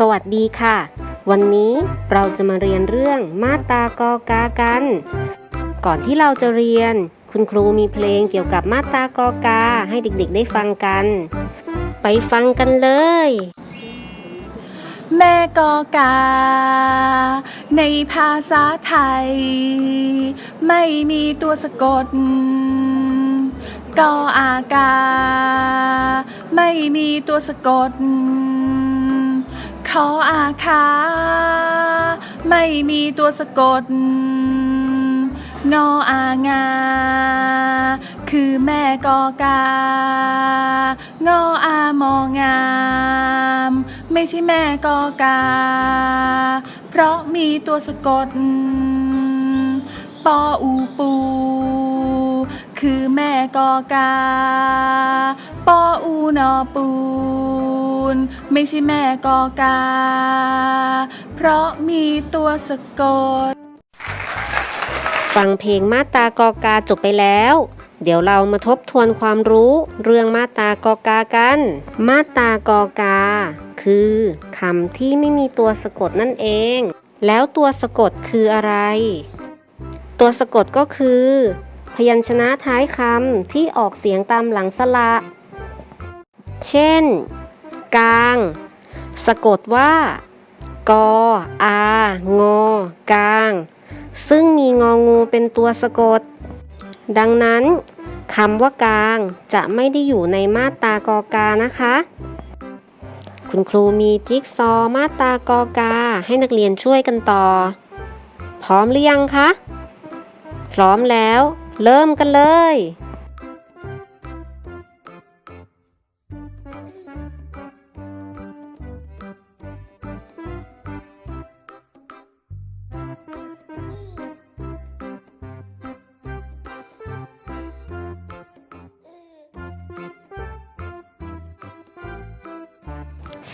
สวัสดีค่ะ วันนี้เราจะมาเรียนเรื่องมาตากอกากัน ก่อนที่เราจะเรียน คุณครูมีเพลงเกี่ยวกับมาตากอกาให้เด็กๆได้ฟังกัน ไปฟังกันเลย แม่กอกา ในภาษาไทย ไม่มีตัวสะกดกออากา ไม่มีตัวสะกด ออาคา ไม่มีตัวสะกด งออางา คือแม่กอกา งออามองาม ไม่ใช่แม่กอกา เพราะมีตัวสะกด ปออูปู คือแม่กอกา ปออูนอปู ไม่ใช่แม่กอกา เพราะมีตัวสะกด ฟังเพลงมาตากอกาจบไปแล้ว เดี๋ยวเรามาทบทวนความรู้เรื่องมาตากอกากัน มาตากอกา คือคำที่ไม่มีตัวสะกดนั่นเอง แล้วตัวสะกดคืออะไร ตัวสะกดก็คือ พยัญชนะท้ายคำที่ออกเสียงตามหลังสระ เช่น กลาง สะกดว่ากออางอกลาง ซึ่งมีงองูเป็นตัวสะกด ดังนั้นคำว่ากลางจะไม่ได้อยู่ในมาตรากอกานะคะ คุณครูมีจิ๊กซอว์มาตรากอกาให้นักเรียนช่วยกันต่อ พร้อมหรือยังคะ พร้อมแล้ว เริ่มกันเลย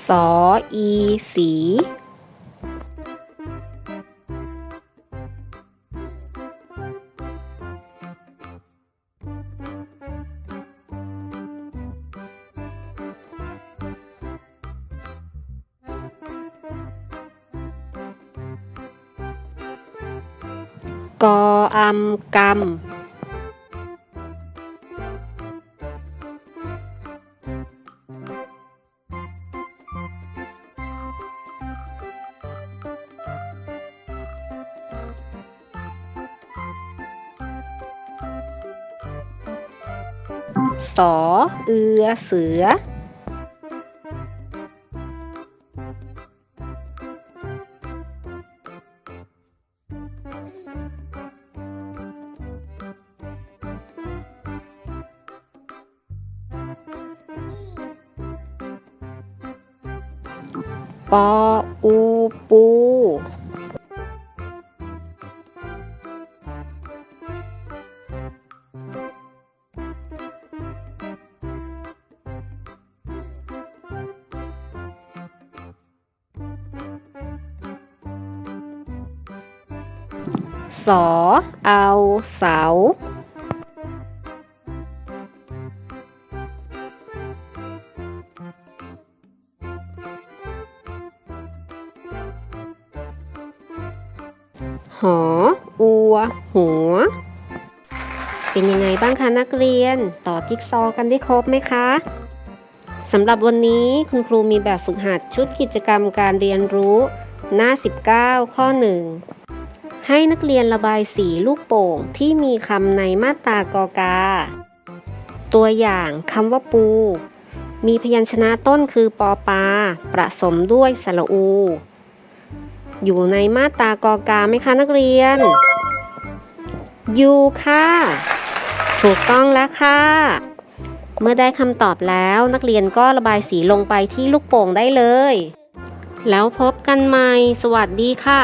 สออีสีกออำกำ สอเอือเสือปออูปู สอ เอาเสาหอ อัว หัว เป็นยังไงบ้างคะนักเรียน ต่อจิ๊กซอว์กันได้ครบไหมคะสำหรับวันนี้คุณครูมีแบบฝึกหัดชุดกิจกรรมการเรียนรู้ หน้า 19 ข้อ 1 ให้นักเรียนระบายสีลูกโป่งที่มีคำในมาตรากอกา ตัวอย่างคำว่าปู มีพยัญชนะต้นคือปอปาประสมด้วยสระอู อยู่ในมาตรากอกาไหมคะนักเรียน อยู่ค่ะ ถูกต้องแล้วค่ะ เมื่อได้คำตอบแล้วนักเรียนก็ระบายสีลงไปที่ลูกโป่งได้เลย แล้วพบกันใหม่ สวัสดีค่ะ